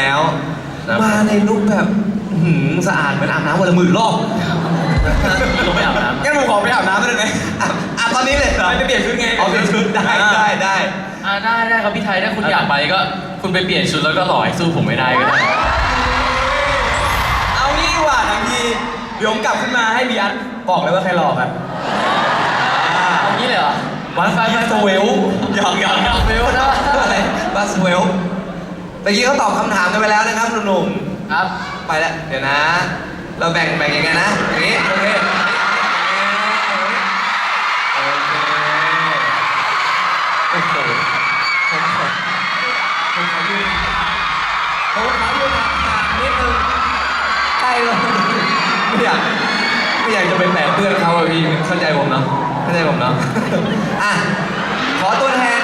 แล้วครับ มาในลุคแบบอื้อหือสะอาดเหมือนอาบน้ำวันละหมื่นรอบลงไปอาบน้ำงั้นผมขอไปอาบน้ำได้ไหมอาบอาบตอนนี้เลยเหรอไม่ได้เปลี่ยนชุดไงเอาเปลี่ยนชุดได้ได้ได้อ่าได้ได้ครับพี่ไทยถ้าคุณอยากไปก็ คุณไปเปลี่ยนชุดแล้วก็หล่อให้สู้ผมไม่ได้ก็ได้เอางี้ดีกว่าทังทีเดี๋ยวผมกลับขึ้นมาให้บีอันบอกเลยว่าใครหลอกอะเอางี้เลยเหรอวันไฟบัสเวลหยอกหยอกหยอกเวลนะอะไรบัสเวล ตะกี้เขาตอบคำถามกันไปแล้วนะครับหนุ่มๆครับไปแล้วเดี๋ยวนะ เราแบ่งแบ่งยังไงนะอย่างนี้โอเคโอเคโอ้โหผมขอผมขอยืนผมขอยืนห่างๆนิดนึงใกล้เลยไม่อยากไม่อยากจะไปแตะเพื่อนเขาอะพี่เข้าใจผมเนาะเข้าใจผมเนาะอะขอตัวแทน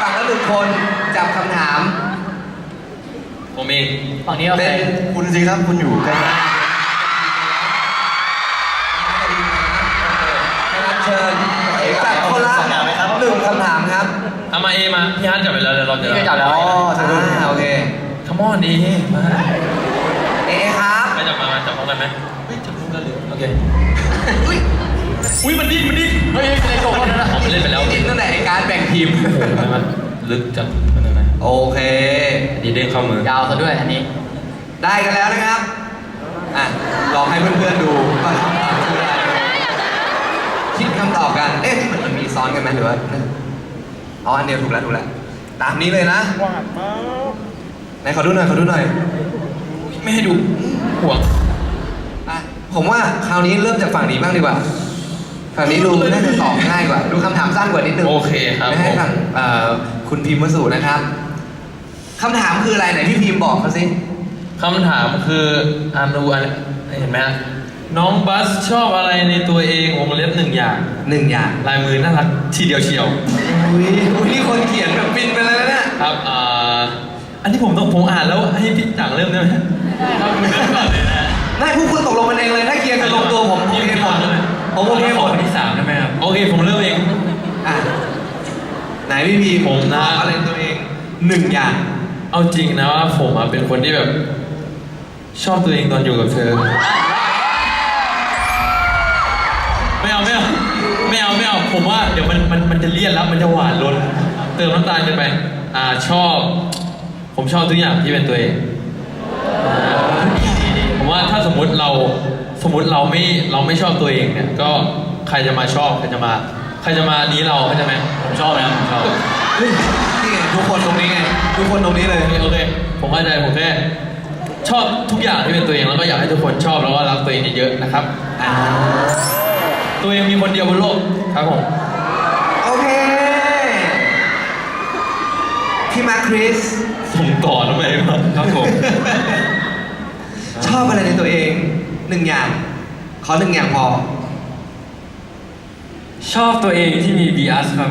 ฝั่งละหนึ่งคนจับคำถาม ผมเองฝั่งนี้โอเคเป็นคุณสิครับคุณอยู่ใกล้ๆเชิญจัดคนละหนึ่งคำถามครับเอามาเอมาพี่ฮันจับไปแล้วเดี๋ยวเราจะพี่ก็จับแล้วอ๋ออ่าโอเคขมอนดีมาเอครับใครจับมามาจับพร้อมกันไหมเฮ้ยจับพร้อมกันเลยโอเคอุ้ยอุ้ยมันดิ้นมันดิ้นเฮ้ยในโชว์คนนั้นนะผมเล่นไปแล้วกินตั้งแต่ไอ้การแบ่งทีมโอ้โหมันลึกจังมันนะ โอเค ดีเด้งเข้ามือ ยาวซะด้วยอันนี้ ได้กันแล้วนะครับ อะ ลองให้เพื่อนๆดูว่าคำตอบคืออะไรคิดคำตอบกัน เอ๊ะมันมันมีซ้อนกันไหมหรือว่าอ๋ออันเดียวถูกแล้วถูกแล้ว ตามนี้เลยนะไหนขอดูหน่อยขอดูหน่อย ไม่ให้ดูห่วงอะผมว่าคราวนี้เริ่มจากฝั่งนี้บ้างดีกว่า ฝั่งนี้ดูน่าจะตอบง่ายกว่า ดูคำถามสั้นกว่านิดนึงโอเคครับไม่ให้ผม ฝั่งเอ่อคุณพิมพ์วสุนะครับ คำถามคืออะไรไหนพี่พิมพ์บอกเขาสิ คำถามคืออ่านดูอันเห็นไหมฮะน้องบัสชอบอะไรในตัวเองวงเล็บหนึ่งอย่าง หนึ่งอย่างลายมือน่ารักทีเดียวเชียว อุ้ยอุ้ยนี่คนเขียนแบบปินไปเลยนะเนี่ย ครับอ่าอันนี้ผมต้องผมอ่านแล้วให้พี่จังเริ่มได้ไหมได้ครับคุณเริ่มก่อนเลยนะนายผู้คุณตกลงกันเองเลยถ้าเคลียร์กันลงตัวผมโอเคหมดผมโอเคหมดที่สามได้ไหมครับโอเคผมเริ่มเองอะไหนพี่พีผมนะชอบอะไรในตัวเองหนึ่งอย่าง เอาจริงนะว่าผมอะเป็นคนที่แบบ ชอบตัวเองตอนอยู่กับเธอ ไม่เอาไม่เอาไม่เอาไม่เอาผมว่าเดี๋ยวมันมันมันจะเลี่ยนแล้วมันจะหวานล้นเติมน้ำตาลกินไป อ่าชอบ ผมชอบทุกอย่างที่เป็นตัวเองอ่าผมว่าถ้าสมมุติเราสมมติเราไม่เราไม่ชอบตัวเองเนี่ยก็ใครจะมาชอบใครจะมา ใครจะมานี้เราเข้าใจไหมผมชอบนะผมชอบ นี่ไงทุกคนตรงนี้ไงทุกคนตรงนี้เลย โอเคโอเคผมเข้าใจผมแค่ชอบทุกอย่างที่เป็นตัวเองแล้วก็อยากให้ทุกคนชอบแล้วก็รักตัวเองเยอะๆนะครับอ่าตัวเองมีคนเดียวบนโลกครับผมโอเคพี่มาร์คคริสผมก่อนทำไมครับผม ชอบอะไรในตัวเองหนึ่งอย่าง ขอหนึ่งอย่างพอ ชอบตัวเองที่มีบีอัสครับ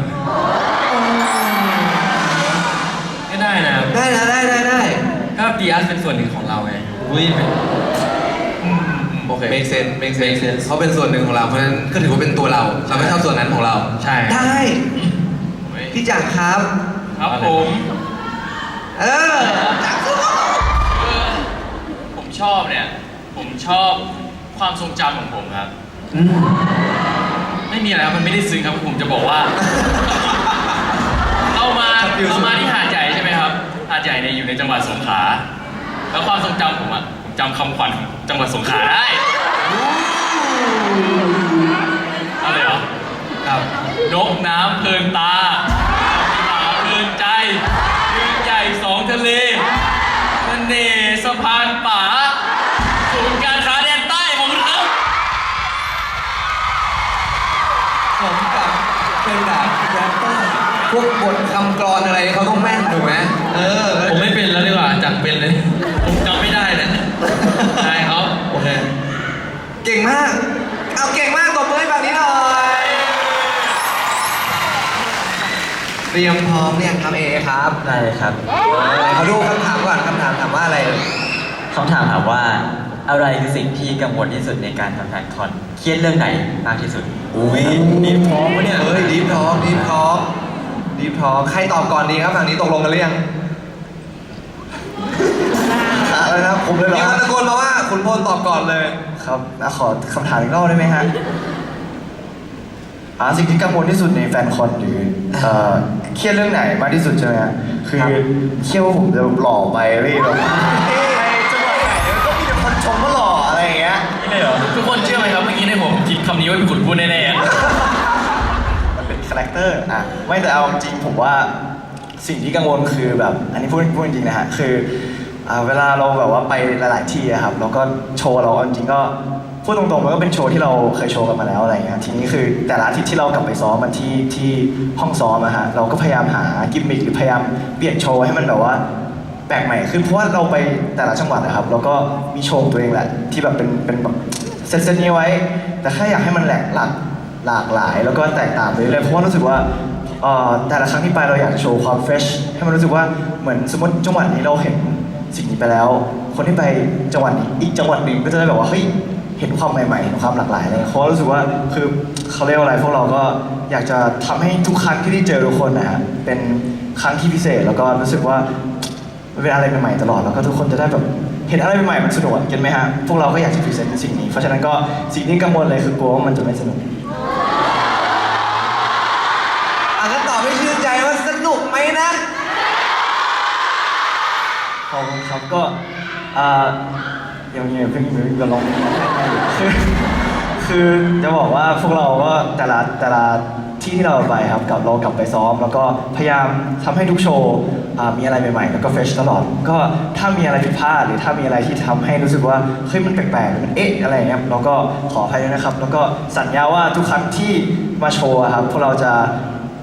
ก็บีอัสเป็นส่วนหนึ่งของเราไงอุ้ยเป็นโอเค make sense make sense เขาเป็นส่วนหนึ่งของเราเพราะฉะนั้นก็ถือว่าเป็นตัวเราเราไม่ชอบส่วนนั้นของเรา ใช่ได้พี่จักรครับ ครับผม เออจักรสู้ผมชอบเนี่ย ผมชอบความทรงจำของผมครับอืมไม่มีอะไรครับมันไม่ได้ซึ้งครับผมจะบอกว่า เอามาเอามาที่หาดใหญ่ ดใหญ่เนี่ยอยู่ในจังหวัดสงขลา แล้วความทรงจำผมอะผมจำคำขวัญของจังหวัดสงขลาได้อะไรเหรอครับนกน้ำเพลินตา พวกบทคำกรอนอะไรเขาต้องแม่นถูกไหมเออผมไม่เป็นแล้วดีกว่าจังเป็นเลย ผมจำไม่ได้เลยใช่ครับโอเคเก่งมาก เอาเก่งมากตบมือให้ฝั่งนี้หน่อยเตรียมพร้อมเนี่ยงครับเอครับได้เลยครับไหนขอดูคำถามก่อนคำถามถามว่าอะไรเอ่ยคำถามถามว่าอะไรคือสิ่งที่กังวลที่สุดในการทำแฟนคอนเครียดเรื่องไหนมากที่สุดอุ้ยดีพร้อมปะเนี่ยเอ้ยดีพร้อมดีพร้อม ดีพร้อมใครตอบก่อนดีครับฝั่งนี้ตกลงกันหรือยังอะไรนะผมเลยเหรมีอคนตะโกนมาว่าขุนพลตอบก่อนเลย ครับอะขอคำถามอีกรอบได้ไหมฮะอ่าสิ่งที่กังวลที่สุดในแฟนคอนหรือเอ่อเครียดเรื่องไหนมากที่สุดใช่ไหมฮะคือเครียดว่าผมจะหล่อไปพี่แบบไปจังหวัดไหนก็มีแต่คนชมว่าหล่ออะไรอย่างเงี้ย นี่เลยเหรอทุกคนเชื่อไหมครับเมื่อกี้ในผมคิดคำนี้ว่าเป็นขุนพูดแน่ๆ แรคเตอร์อะไม่แต่เอาจริงผมว่าสิ่งที่กังวลคือแบบ อันนี้พูดพูดจริงๆนะฮะคืออ่าเวลาเราแบบว่าไปหลาย ๆ ที่อะครับแล้วก็โชว์เราเอาจริงก็พูดตรงๆมันก็เป็นโชว์ที่เราเคยโชว์กันมาแล้วอะไรเงี้ยทีนี้คือแต่ละอาทิตย์ที่เรากลับไปซ้อมมันที่ที่ห้องซ้อมอะฮะเราก็พยายามหากิมมิคหรือพยายามเปลี่ยนโชว์ให้มันแบบว่าแปลกใหม่ขึ้นเพราะว่าเราไปแต่ละจังหวัดนะครับแล้วก็มีโชว์ตัวเองแหละที่แบบเป็นเป็นแบบเซตเซตนี้ไว้ แต่แค่อยากให้มันแหลกหลาก หลากหลาย แล้วก็แตกต่างไปเรื่อยๆเพราะว่ารู้สึกว่าเอ่อแต่ละครั้งที่ไปเราอยากโชว์ความเฟรชให้มันรู้สึกว่าเหมือนสมมติจังหวัดนี้เราเห็นสิ่งนี้ไปแล้ว คนที่ไปจังหวัดนี้อีกจังหวัดหนึ่งก็จะได้แบบว่าเฮ้ยเห็นความใหม่ๆเห็นความหลากหลายอะไรเพราะว่ารู้สึกว่าคือเขาเรียกว่าอะไรพวกเราก็อยากจะทำให้ทุกครั้งที่ได้เจอทุกคนนะฮะเป็นครั้งที่พิเศษแล้วก็รู้สึกว่าเป็นอะไรใหม่ๆตลอดแล้วก็ทุกคนจะได้แบบเห็นอะไรใหม่ๆมันสนุกก็นไหมฮะพวกเราก็อยากจะพรีเซนต์สิ่งนี้ เพราะฉะนั้นก็สิ่งที่กังวลเลยคือกลัวว่ามันจะไม่สนุก นุกไหมนะขอบคุณครับก็อ่าอย่างเงี้ยเพิ่งเพิ่งจะลองคือคือจะบอกว่าพวกเราก็แต่ละแต่ละที่ที่เราไปครับกับเรากลับไปซ้อม แล้วก็พยายามทำให้ทุกโชว์มีอะไรใหม่ๆ แล้วก็เฟชตลอด ก็ถ้ามีอะไรผิดพลาดหรือถ้ามีอะไรที่ทำให้รู้สึกว่าเฮ้ยมันแปลกๆหรือมันเอ๊ะอะไรอย่างเงี้ยเราก็ขออภัยด้วยนะครับ แล้วก็สัญญาว่าทุกครั้งที่มาโชว์ครับพวกเราจะ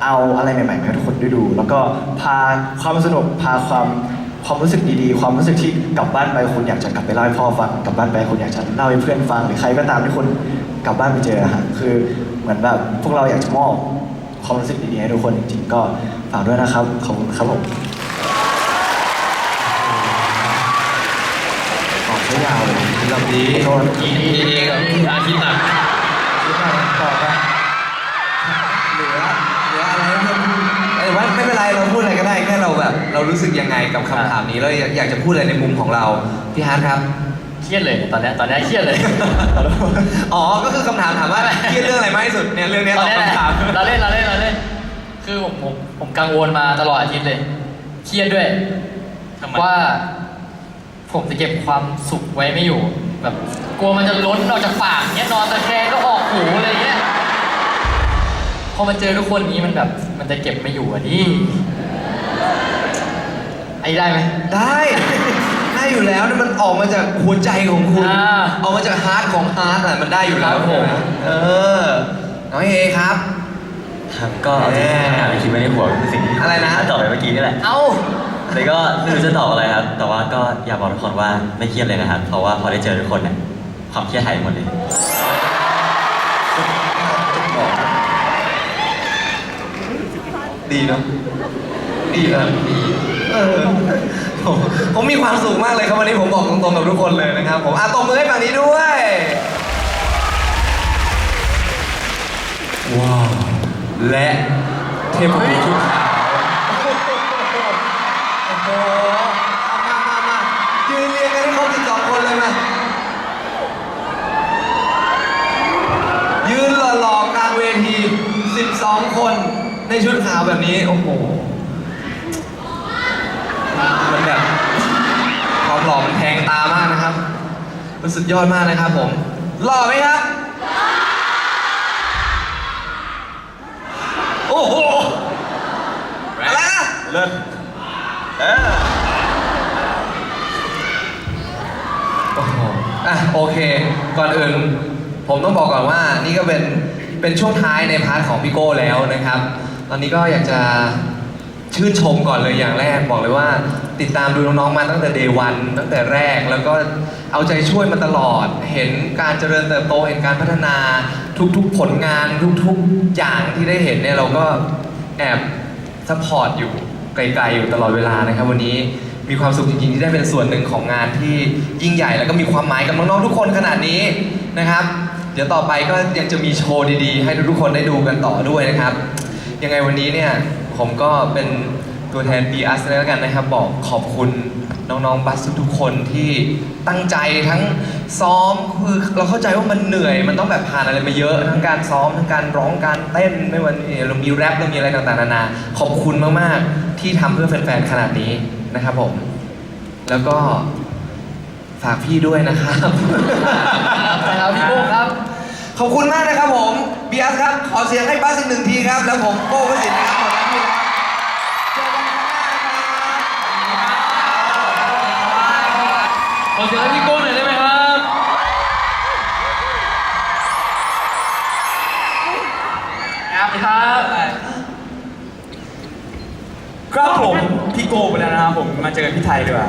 เอาอะไรใหม่ๆมาให้ทุกคนได้ดู แล้วก็พาความสนุกพาความความรู้สึกดีๆ ความรู้สึกที่กลับบ้านไปคุณอยากจะกลับไปเล่าให้พ่อฟังกลับบ้านไปคุณอยากจะเล่าให้เพื่อนฟังหรือใครก็ตามที่คุณกลับบ้านไปเจออะฮะคือเหมือนแบบพวกเราอยากจะมอบความรู้สึกดีๆให้ทุกคนจริงๆก็ฝากด้วยนะครับขอบคุณครับผมตอบไม่ยาวเลยลำดีขอโทษอีเอกับอาทิตย์หนักต่อไปเหลือ เหลืออะไรให้เพื่อนพูดเอ้ยว่าไม่เป็นไรเราพูดอะไรก็ได้แค่เราแบบเรารู้สึกยังไงกับคำถามนี้แล้วอยากอยากจะพูดอะไรในมุมของเราพี่ฮาร์ดครับ เครียดเลยตอนเนี้ยตอนเนี้ยเครียดเลย อ๋อ ก็คือคำถามถามว่าเครียดเรื่องอะไรมากที่สุดเนี่ยเรื่องเนี้ยตตอนอบเนี้ยคำถาม เราเล่นเราเล่นเราเล่น คือผมผมผมกังวลมาตลอดอาทิตย์เลย เครียดด้วย ทำไม ว่า ผมจะเก็บความสุขไว้ไม่อยู่ แบบ กลัวมันจะล้นออกจากปากเนี้ยนอนตะแคงก็ออกหูอะไรเงี้ย พอมาเจอทุกคนนี้มันแบบ มันจะเก็บไม่อยู่อะดิไอ้ได้ไหม ได้ ได้อยู่แล้วนี่มันออกมาจากหัวใจของคุณ อ่าออกมาจากฮาร์ดของฮาร์ดอะมันได้อยู่แล้วครับผม เออ น้อยเอครับ ครับก็เอาจริงๆคำถามที่คิดไว้ในหัวคือสิ่งที่อะไรนะ ตอบไปเมื่อกี้นี่แหละเอ้าแต่ก็ไม่รู้จะตอบอะไรครับ แต่ว่าก็อยากบอกทุกคนว่าไม่เครียดเลยนะครับ เพราะว่าพอได้เจอทุกคนเนี่ยความเครียดหายหมดเลย ดีเนาะดีนะดีเออผมผมมีความสุขมากเลยครับวันนี้ผมบอกตรงๆกับทุกคนเลยนะครับ ผมอะตบมือให้ฝั่งนี้ด้วยว้าวและเทพบุตรชุดขาวโอ้โห ชุดขาวแบบนี้โอ้โหมันแบบความหล่อมันแทงตามากนะครับ มันสุดยอดมากนะครับผม หล่อไหมครับ โอ้โห อะไรนะเลิศเออโอ้โหอะโอเค ก่อนอื่น ผมต้องบอกก่อนว่านี่ก็เป็น เป็นช่วงท้ายในพาร์ทของพี่โก้แล้วนะครับ ตอนนี้ก็อยากจะชื่นชมก่อนเลยอย่างแรกบอกเลยว่า ติดตามดูน้องๆมาตั้งแต่เดวันตั้งแต่แรกแล้วก็เอาใจช่วยมาตลอด เห็นการเจริญเติบโตเห็นการพัฒนาทุกๆผลงานทุกๆอย่างที่ได้เห็นเนี่ยเราก็แอบซัพพอร์ตอยู่ไกลๆอยู่ตลอดเวลานะครับ วันนี้มีความสุขจริงๆที่ได้เป็นส่วนหนึ่งของงานที่ยิ่งใหญ่ แล้วก็มีความหมายกับน้องๆทุกคนขนาดนี้นะครับ เดี๋ยวต่อไปก็ยังจะมีโชว์ดีๆ ให้ทุกๆคนได้ดูกันต่อด้วยนะครับ ยังไงวันนี้เนี่ยผมก็เป็นตัวแทน b ีอัสเลยแล้วกันนะครับ บอกขอบคุณน้องๆบัสทุกๆคนที่ตั้งใจทั้งซ้อมคือเราเข้าใจว่ามันเหนื่อย มันต้องแบบผ่านอะไรมาเยอะ ทั้งการซ้อมทั้งการร้องการเต้นไม่ว่าเรามีแรปเรามีอะไรต่างๆนานาขอบคุณมากๆ ที่ทำเพื่อแฟนๆขนาดนี้นะครับผม แล้วก็ฝากพี่ด้วยนะครับ ครับพี่โก้ครับ ขอบคุณมากนะครับผมเบียร์ครับ ขอเสียงให้บัสอีกหนึ่งทีครับ แล้วผมโก้วสินนะครับหมพี่ครับเจอกันครั้งหน้านะครับขอเสียงให้พี่โก้หน่อยได้ไหมครับ ครับครับครับผมพี่โก้ไปแล้วนะครับผมมาเจอกันที่ไทยดีกว่า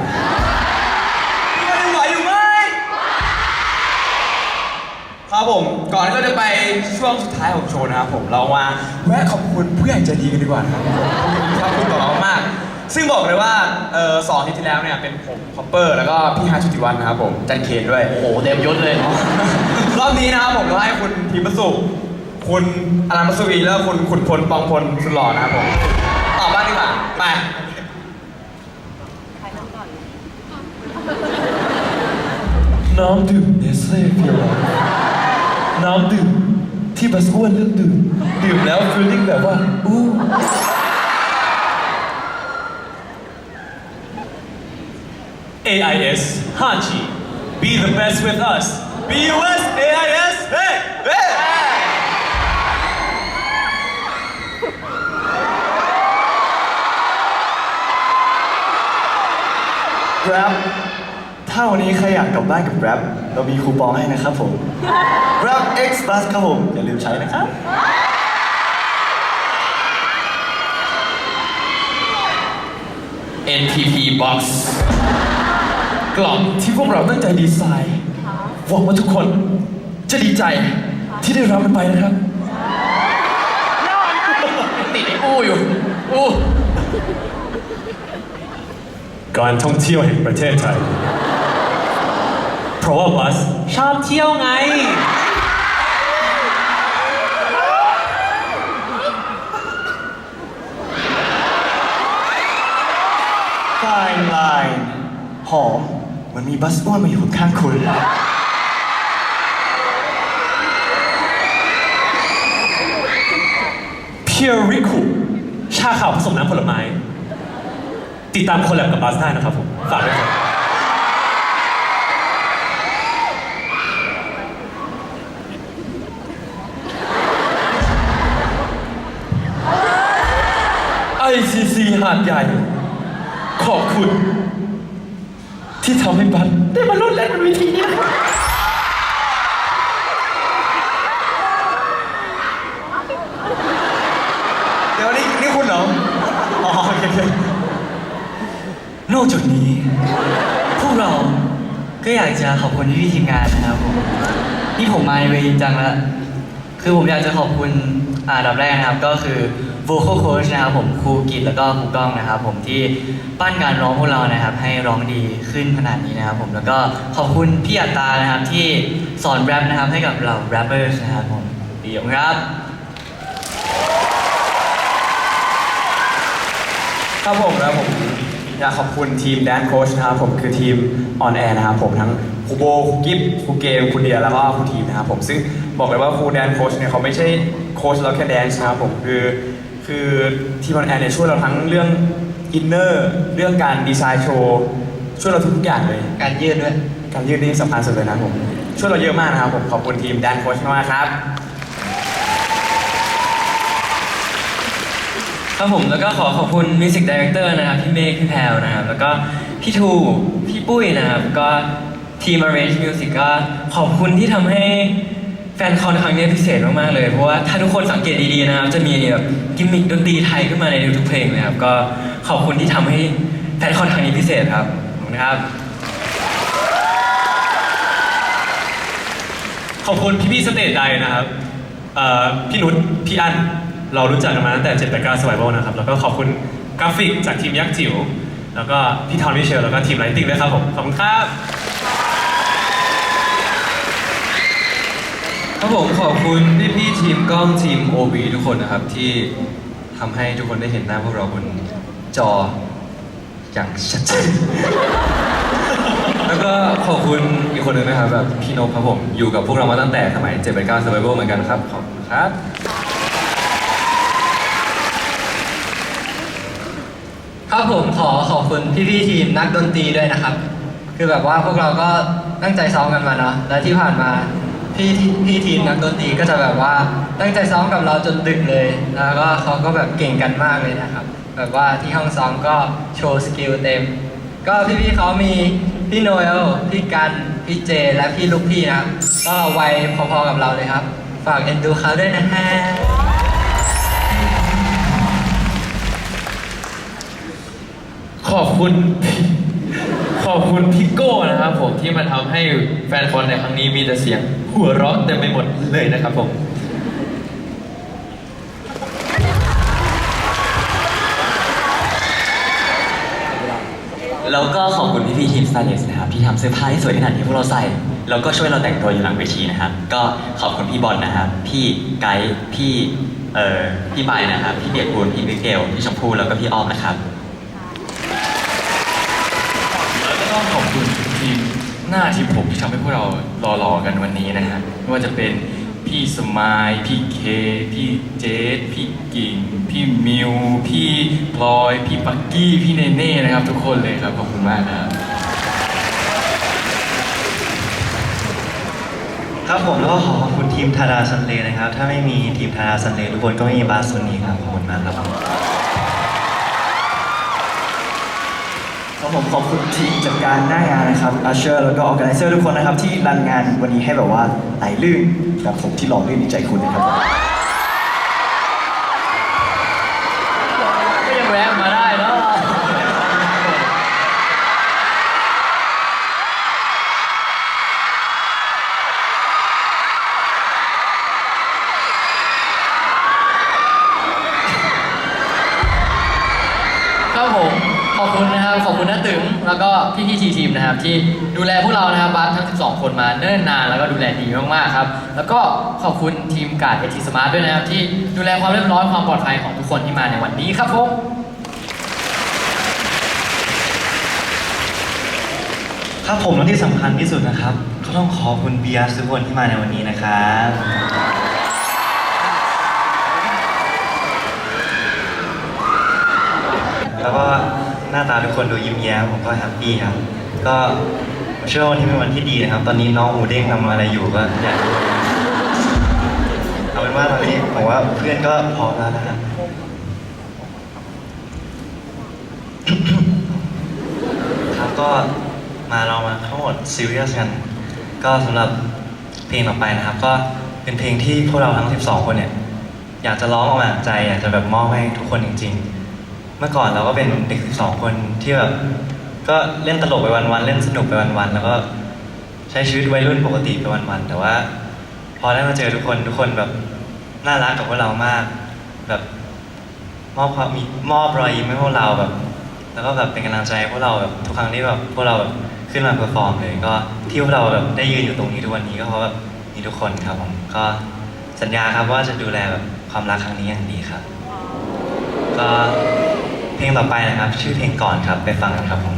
ครับผมก่อนที่เราจะไปช่วงสุดท้ายของโชว์นะครับผมเรามาแวะขอบคุณผู้ใหญ่ใจดีกันดีกว่านะครับขอบคุณต่อเรามาก ซึ่งบอกเลยว่าเออสองอาที่ที่แล้วเนี่ยเป็นผมคอปเปอร์ แล้วก็พี่ฮาร์ชุติวันนะครับผมจันเคนด้วย โอ้โหเต็มยศเลย รอบนี้นะครับผมเราให้คุณทีมประสุคุณอลันมัสวีแล้วคุณขุนพลปองพลสุดหล่อนะครับผมตอบบ้างดีกว่าไป น้ำดื่มเนสเล่เพียวน้ำดื่มที่บัสอ้วนเลือกดื่ม ดื่มแล้วฟีลลิ่งแบบว่า อู้ AIS 5G Be the best with us BUS AIS Hey Hey แรป ถ้าวันนี้ใครอยากกลับบ้านกับแรปเรามีคูปองให้นะครับผม Rap X Bus ครับผม อย่าลืมใช้นะครับ NTP Box กล่องที่พวกเราตั้งใจดีไซน์หวังว่าทุกคนจะดีใจที่ได้รับมันไปนะครับติดไอ้อู้อยู่อู้การท่องเที่ยวแห่งประเทศไทย เพราะว่าบัสชอบเที่ยวไง Fine Line หอมเหมันมีบัสอ้วนมาอยู่ข้างๆคุณ เพียริคุชาขาวผสมน้ำผลไม้ ติดตามคอลแลบกับบัสได้นะครับผม ฝากด้วยครับ ICC หาดใหญ่ ขอบคุณ ที่ทำให้บัสได้มาลุ้นเล่นบนเวทีนี้นะครับเดี๋ยวนี่นี่คุณเหรออ๋อโอเคโอเคนอกจากนี้ พวกเราก็อยากจะขอบคุณพี่ๆทีมงานนะครับผมที่ผมมาในเวทีจังแล้วคือผมอยากจะขอบคุณอ่าอันดับแรกนะครับก็คือ vocal coach นะครับผมครูกิตแล้วก็ครูก้องนะครับ ผมที่ปั้นการร้องพวกเรานะครับ ให้ร้องดีขึ้นขนาดนี้นะครับ ผมแล้วก็ขอบคุณพี่อัตตานะครับที่สอนแรปนะครับให้กับเรา rappers นะครับผมดีครับครับผมแล้วผมอยากขอบคุณทีมแดนโค้ชนะครับผมคือทีมออนแอร์นะครับผมทั้งครูโบครูกิฟครูเกมครูเดียแล้วก็ครูทีมนะครับผมซึ่งบอกเลยว่าครูแดนโค้ชเนี่ยเขาไม่ใช่โค้ชเราแค่แดนซ์นะครับผมคือ คือทีมออนแอร์เนี่ยช่วยเราทั้งเรื่องอินเนอร์เรื่องการดีไซน์โชว์ช่วยเราทุกๆอย่างเลย การยืดด้วย การยืดนี่สำคัญสุดเลยนะครับผมช่วยเราเยอะมากนะครับผมขอบคุณทีมแดนโคชมากๆครับ ครับผมแล้วก็ขอขอบคุณมิวสิกดีเรคเตอร์นะครับพี่เมฆพี่แพรวนะครับ แล้วก็พี่ทูพี่ปุ้ยนะครับ ก็ทีม Arrange Music ก็ขอบคุณที่ทำให้ แฟนคอนครั้งนี้พิเศษมากๆเลย เพราะว่าถ้าทุกคนสังเกตดีๆนะครับ จะมีแบบกิมมิคดนตรีไทยขึ้นมาในทุกเพลงเลยครับ ก็ขอบคุณที่ทำให้แฟนคอนครั้งนี้พิเศษครับ ขอบคุณครับ ขอบคุณพี่พี่ๆสเตจใดนะครับพี่นุชพี่อันเรารู้จักกันมาตั้งแต่7 8 9 Survival นะครับ แล้วก็ขอบคุณกราฟิกจากทีมยักษ์จิ๋ว แล้วก็พี่ทอมมิเชลแล้วก็ทีมไลติ้งด้วยครับผม ขอบคุณครับ ครับผมขอบคุณพี่พี่ทีมกล้องทีม OB ทุกคนนะครับที่ทำให้ทุกคนได้เห็นหน้าพวกเราบนจออย่างชัดเจน แล้วก็ขอบคุณอีกคนหนึ่งนะครับแบบพี่นพครับผมอยู่กับพวกเรามาตั้งแต่สมัย7 8 9 Survival เหมือนกันครับ ขอบคุณครับ ครับผมขอขอบคุณพี่ๆทีมนักดนตรีด้วยนะครับ คือแบบว่าพวกเราก็ตั้งใจซ้อมกันมาเนาะและที่ผ่านมา พี่พี่ทีมนักดนตรีก็จะแบบว่าตั้งใจซ้อมกับเราจนดึกเลย แล้วก็เขาก็แบบเก่งกันมากเลยนะครับ แบบว่าที่ห้องซ้อมก็โชว์สกิลเต็ม ก็พี่ๆเขามีพี่โนเอลพี่กันพี่เจ และพี่ลูกพี่นะครับก็วัยพอๆกับเราเลยครับ ฝากเอ็นดูเขาด้วยนะฮะขอบคุณ ขอบคุณพี่โก้นะครับผมที่มาทำให้แฟนคอนในครั้งนี้มีแต่เสียง หัวเราะเต็มไปหมดเลยนะครับผม แล้วก็ขอบคุณพี่ๆทีมสไตลิสต์นะครับที่ทำเสื้อผ้าที่สวยขนาดนี้พวกเราใส่แล้วก็ช่วยเราแต่งตัวอยู่หลังเวทีนะครับก็ขอบคุณพี่บอลนะครับพี่ไกด์พี่เอ่อพี่ใบนะครับพี่เบียดบูลพี่มิเกลพี่ชมพู่แล้วก็พี่อ้อมนะครับ แล้วก็ต้องขอบคุณทีม หน้าทีมผมที่ทำให้พวกเราหล่อๆกันวันนี้นะฮะไม่ว่าจะเป็นพี่สมายพี่เค พี่เจสพี่กิ่ง พี่มิว พี่พลอย พี่ปักกี้ พี่เนเน่นะครับ ทุกคนเลยครับ ขอบคุณมากนะครับครับผมแล้วก็ขอขอบคุณทีมทาราซันเลนะครับ ถ้าไม่มีทีมทาราซันเลทุกคนก็ไม่มีบาสวันนี้ครับ ขอบคุณมากครับ ครับผมขอบคุณทีมจัดการหน้างานนะครับอาเชอร์แล้วก็ออแกไนเซอร์ทุกคนนะครับที่รันงานวันนี้ให้แบบว่าไหลลื่นแบบผมที่หล่อลื่นในใจคุณนะครับ แล้วก็พี่พี่ทีทีมนะครับที่ดูแลพวกเรานะครับบัสทั้ง 12 คนมาเนิ่นนานแล้วก็ดูแลดีมากๆครับ แล้วก็ขอบคุณทีมการ์ดเอทีสมาร์ทด้วยนะครับที่ดูแลความเรียบร้อยความปลอดภัยของทุกคนที่มาในวันนี้ครับผมครับผมและที่สำคัญที่สุดนะครับ ก็ต้องขอบคุณเบียร์ทุกคนที่มาในวันนี้นะครับ แล้วก็ หน้าตาทุกคนดูยิ้มแย้มผมก็แฮปปี้ครับ ก็เชื่อว่าวันนี้เป็นวันที่ดีนะครับ ตอนนี้น้องหมูเด้งทำอะไรอยู่ก็อยาดูเอาเป็นว่าตอนนี้ผมว่าเพื่อนก็พร้อมแล้วนะครับครับก็มาเรามาทั้งหมดซีเรียสกัน ก็สำหรับเพลงต่อไปนะครับ ก็เป็นเพลงที่พวกเราทั้ง 12 คนเนี่ย อยากจะร้องออกมาจากใจ อยากจะแบบมอบให้ทุกคนจริง ๆ เมื่อก่อนเราก็เป็นเด็ก12คนที่แบบก็เล่นตลกไปวันๆเล่นสนุกไปวันๆแล้วก็ใช้ชีวิตวัยรุ่นปกติไปวันๆแต่ว่า พอได้มาเจอทุกคนทุกคนแบบน่ารักกับพวกเรามาก แบบมอบความมีมอบรอยยิ้มให้พวกเราแบบ แล้วก็แบบเป็นกำลังใจให้พวกเราแบบทุกครั้งที่แบบพวกเราแบบขึ้นมาเพอร์ฟอร์มเลยก็ที่พวกเราแบบได้ยืนอยู่ตรงนี้ทุกวันนี้ก็เพราะแบบมีทุกคนครับผมก็สัญญาครับว่าจะดูแลแบบความรักครั้งนี้อย่างดีครับ ก็ เพลงต่อไปนะครับ ชื่อเพลงก่อนครับ ไปฟังกันครับผม